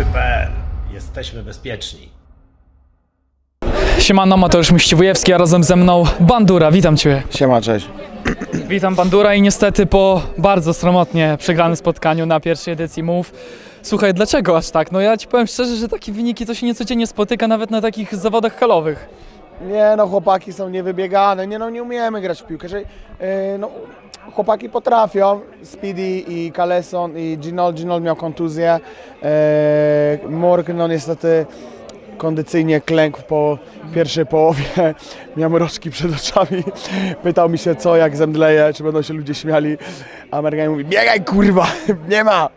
Łowcy.pl. Jesteśmy bezpieczni. Siemano, Mateusz Miściwujewski, a razem ze mną Bandura. Witam Cię. Siema, cześć. Witam Bandura i niestety po bardzo sromotnie przegranym spotkaniu na pierwszej edycji MOVE. Słuchaj, dlaczego aż tak? No ja Ci powiem szczerze, że takie wyniki to się niecodziennie spotyka nawet na takich zawodach halowych. Nie no, chłopaki są niewybiegane, nie no, nie umiemy grać w piłkę. Że, yy, no, chłopaki potrafią, Speedy i Kaleson i Ginol, Ginol miał kontuzję. Yy, Morg no niestety kondycyjnie klękł po pierwszej połowie, miał mroczki przed oczami, pytał mi się co, jak zemdleje, czy będą się ludzie śmiali, a Amerykanin mówi, biegaj kurwa, nie ma.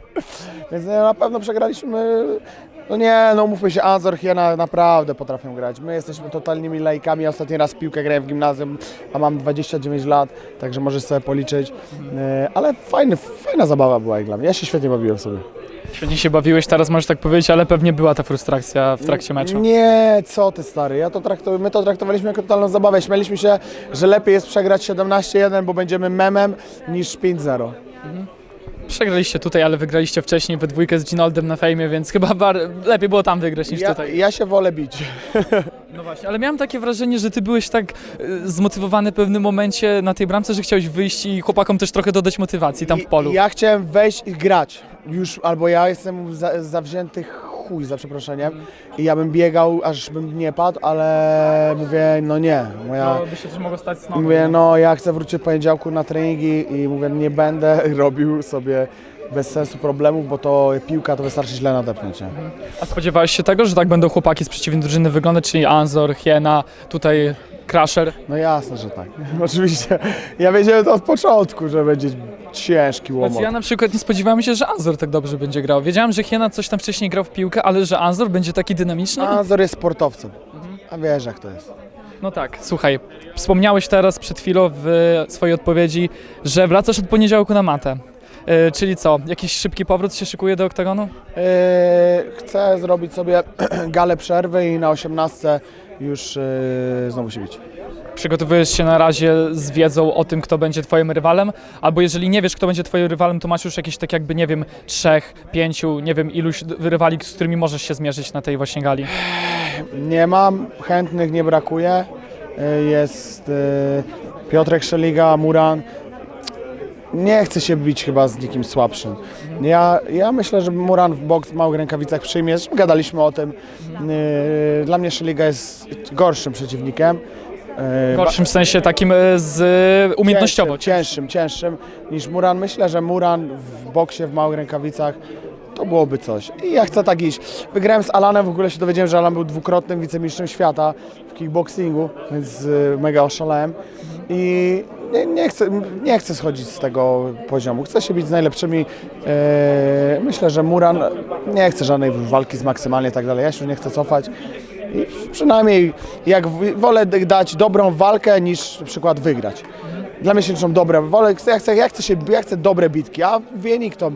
Więc no, na pewno przegraliśmy no nie, no mówmy się, Anzor, Hiena naprawdę potrafią grać. My jesteśmy totalnymi lajkami. Ostatni raz piłkę grałem w gimnazjum, a mam 29 lat, także możesz sobie policzyć. E, Ale fajny, fajna zabawa była jak dla mnie. Ja się świetnie bawiłem sobie. Świetnie się bawiłeś, teraz możesz tak powiedzieć, ale pewnie była ta frustracja w trakcie meczu. Nie, co ty stary, ja to traktu- my to traktowaliśmy jako totalną zabawę. Śmialiśmy się, że lepiej jest przegrać 17-1, bo będziemy memem, niż 5-0. Przegraliście tutaj, ale wygraliście wcześniej we dwójkę z Ginoldem na fejmie, więc chyba bar- lepiej było tam wygrać niż Ja, tutaj. ja się wolę bić. No właśnie, ale miałem takie wrażenie, że ty byłeś tak y, zmotywowany w pewnym momencie na tej bramce, że chciałeś wyjść i chłopakom też trochę dodać motywacji tam w polu. Ja chciałem wejść i grać. Już, albo ja jestem za, zawzięty chuj, za przeproszeniem. I ja bym biegał, aż bym nie padł, ale mówię, no nie. Moja, by się też mogło stać z mówię, no ja chcę wrócić w poniedziałku na treningi i mówię, nie będę robił sobie bez sensu problemów, bo to piłka to wystarczy źle nadepnąć. nie? A spodziewałeś się tego, że tak będą chłopaki z przeciwnej drużyny wyglądać, czyli Anzor, Hiena, tutaj Crusher? No jasne, że tak. Oczywiście. Ja wiedziałem to od początku, że będzie ciężki łomot. Znaczy, ja na przykład nie spodziewałem się, że Anzor tak dobrze będzie grał. Wiedziałem, że Hiena coś tam wcześniej grał w piłkę, ale że Anzor będzie taki dynamiczny? Azor jest sportowcem. A wiesz jak to jest. No tak, słuchaj, wspomniałeś teraz przed chwilą w swojej odpowiedzi, że wracasz od poniedziałku na matę. Yy, czyli co, jakiś szybki powrót się szykuje do oktagonu? Yy, chcę zrobić sobie galę przerwy i na 18 już yy, znowu się bić. Przygotowujesz się na razie z wiedzą o tym, kto będzie twoim rywalem, albo jeżeli nie wiesz, kto będzie twoim rywalem, to masz już jakieś tak jakby, nie wiem, trzech, pięciu, nie wiem, iluś rywali, z którymi możesz się zmierzyć na tej właśnie gali. Nie mam, chętnych nie brakuje. Yy, jest yy, Piotrek Szeliga, Muran. Nie chcę się bić chyba z nikim słabszym. Ja, ja myślę, że Muran w boks w małych rękawicach przyjmie. Gadaliśmy o tym. Yy, dla mnie Szeliga jest gorszym przeciwnikiem. Yy, W gorszym sensie takim e, z umiejętnościowo. Cięższym, cięższym, cięższym niż Muran. Myślę, że Muran w boksie, w małych rękawicach to byłoby coś. I ja chcę tak iść. Wygrałem z Alanem, w ogóle się dowiedziałem, że Alan był dwukrotnym wicemistrzem świata w kickboxingu, więc y, mega oszalałem. I nie, nie, chcę, nie chcę schodzić z tego poziomu. Chcę się bić z najlepszymi. E, myślę, że Muran nie chce żadnej walki z maksymalnie i tak dalej. Ja się nie chcę cofać. I przynajmniej jak wolę dać dobrą walkę niż na przykład wygrać. Dla mnie się liczą dobre. Wolę, ja, chcę, ja, chcę się, ja chcę dobre bitki, a wynik to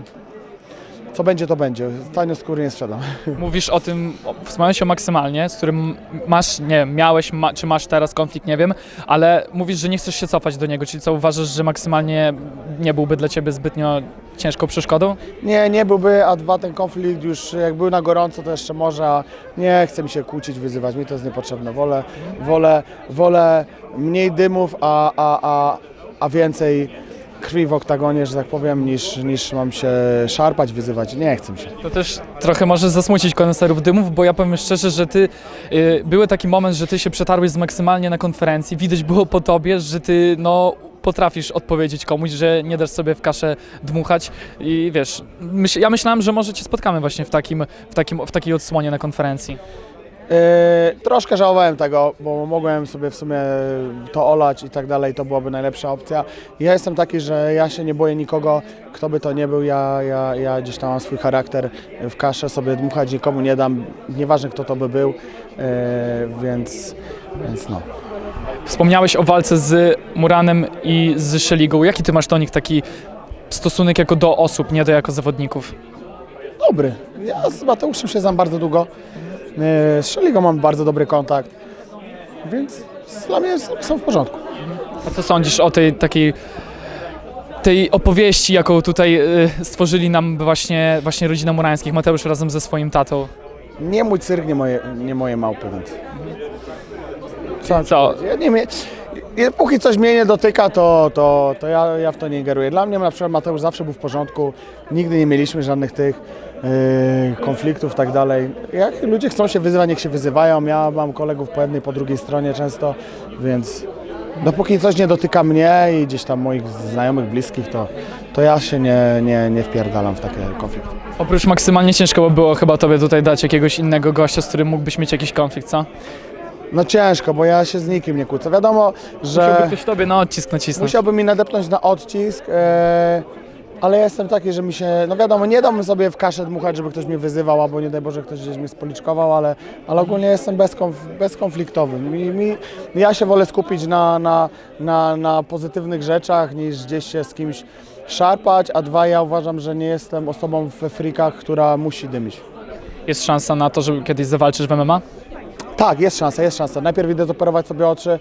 co będzie, to będzie. Tanio skóry nie sprzedam. Mówisz o tym, wspomniałeś o maksymalnie, z którym masz, nie wiem, miałeś, ma, czy masz teraz konflikt, nie wiem, ale mówisz, że nie chcesz się cofać do niego, czyli co, uważasz, że maksymalnie nie byłby dla ciebie zbytnio ciężką przeszkodą? Nie, nie byłby, a dwa ten konflikt już jak był na gorąco, to jeszcze może, a nie chcę mi się kłócić, wyzywać, mi to jest niepotrzebne. Wolę, wolę, wolę mniej dymów, a, a, a, a więcej krwi w oktagonie, że tak powiem, niż, niż mam się szarpać, wyzywać. Nie chcę się. To też trochę może zasmucić koneserów dymów, bo ja powiem szczerze, że ty, y, były taki moment, że ty się przetarłeś maksymalnie na konferencji, widać było po tobie, że ty, no, potrafisz odpowiedzieć komuś, że nie dasz sobie w kaszę dmuchać i wiesz, myśl, ja myślałem, że może cię spotkamy właśnie w takim, w takim, w takiej odsłonie na konferencji. Yy, troszkę żałowałem tego, bo mogłem sobie w sumie to olać i tak dalej, to byłaby najlepsza opcja. Ja jestem taki, że ja się nie boję nikogo, kto by to nie był, ja, ja, ja gdzieś tam mam swój charakter, w kaszę sobie dmuchać nikomu nie dam, nieważne kto to by był, yy, więc, więc no. Wspomniałeś o walce z Muranem i z Szeligą. Jaki ty masz do nich taki stosunek jako do osób, nie do jako zawodników? Dobry, ja z Mateuszem się znam bardzo długo, z Szeligą mam bardzo dobry kontakt, więc dla mnie są- w porządku. A co sądzisz o tej takiej tej opowieści, jaką tutaj y, stworzyli nam właśnie, właśnie rodzina Murańskich, Mateusz razem ze swoim tatą. Nie mój cyrk, nie moje, nie moje małpy, więc... Co? Co? Ja nie mnie, ja, póki coś mnie nie dotyka, to, to, to ja, ja w to nie ingeruję. Dla mnie na przykład Mateusz zawsze był w porządku, nigdy nie mieliśmy żadnych tych konfliktów i tak dalej. Jak ludzie chcą się wyzywać, niech się wyzywają. Ja mam kolegów po jednej, po drugiej stronie często, więc dopóki coś nie dotyka mnie i gdzieś tam moich znajomych, bliskich, to, to ja się nie, nie, nie wpierdalam w takie konflikty. Oprócz maksymalnie ciężko by było chyba tobie tutaj dać jakiegoś innego gościa, z którym mógłbyś mieć jakiś konflikt, co? No ciężko, bo ja się z nikim nie kłócę. Wiadomo, że... Musiałby ktoś tobie na odcisk nacisnąć. Musiałby mi nadepnąć na odcisk, e, ale jestem taki, że mi się, no wiadomo, nie dam sobie w kaszę dmuchać, żeby ktoś mnie wyzywał, albo nie daj Boże ktoś gdzieś mnie spoliczkował, ale, ale ogólnie jestem bezkonf, bezkonfliktowy. Mi, mi, ja się wolę skupić na, na, na, na pozytywnych rzeczach, niż gdzieś się z kimś szarpać, a dwa, ja uważam, że nie jestem osobą we frikach, która musi dymić. Jest szansa na to, żeby kiedyś zawalczysz w MMA? Tak, jest szansa, jest szansa. Najpierw idę zoperować sobie oczy,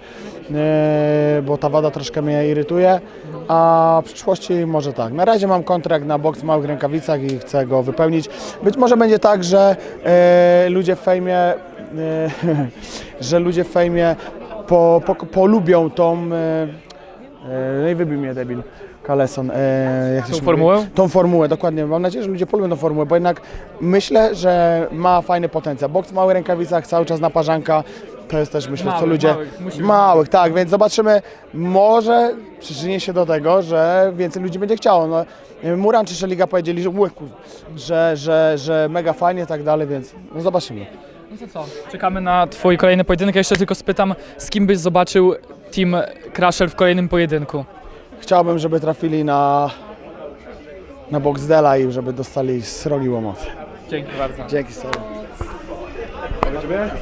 yy, bo ta wada troszkę mnie irytuje, a w przyszłości może tak. Na razie mam kontrakt na boks w małych rękawicach i chcę go wypełnić. Być może będzie tak, że yy, ludzie w fejmie, yy, że ludzie w fejmie po, po, polubią tą, no i wybił mnie debil. Kaleson. E, jak Tą formułę? Mówi? Tą formułę, dokładnie. Mam nadzieję, że ludzie polubią tą formułę, bo jednak myślę, że ma fajny potencjał. Boks w małych rękawicach, cały czas naparzanka, to jest też myślę, co Małych, ludzie... małych, małych, tak, więc zobaczymy. Może przyczyni się do tego, że więcej ludzi będzie chciało. No, Muran czy Szeliga powiedzieli, że, "Ue, kur- że, że, że mega fajnie i tak dalej, więc no zobaczymy. No to co? Czekamy na twój kolejny pojedynek. Ja jeszcze tylko spytam, z kim byś zobaczył Team Crusher w kolejnym pojedynku? Chciałbym, żeby trafili na, na Boxdela i żeby dostali srogi łomot. Dzięki bardzo. Dzięki sobie.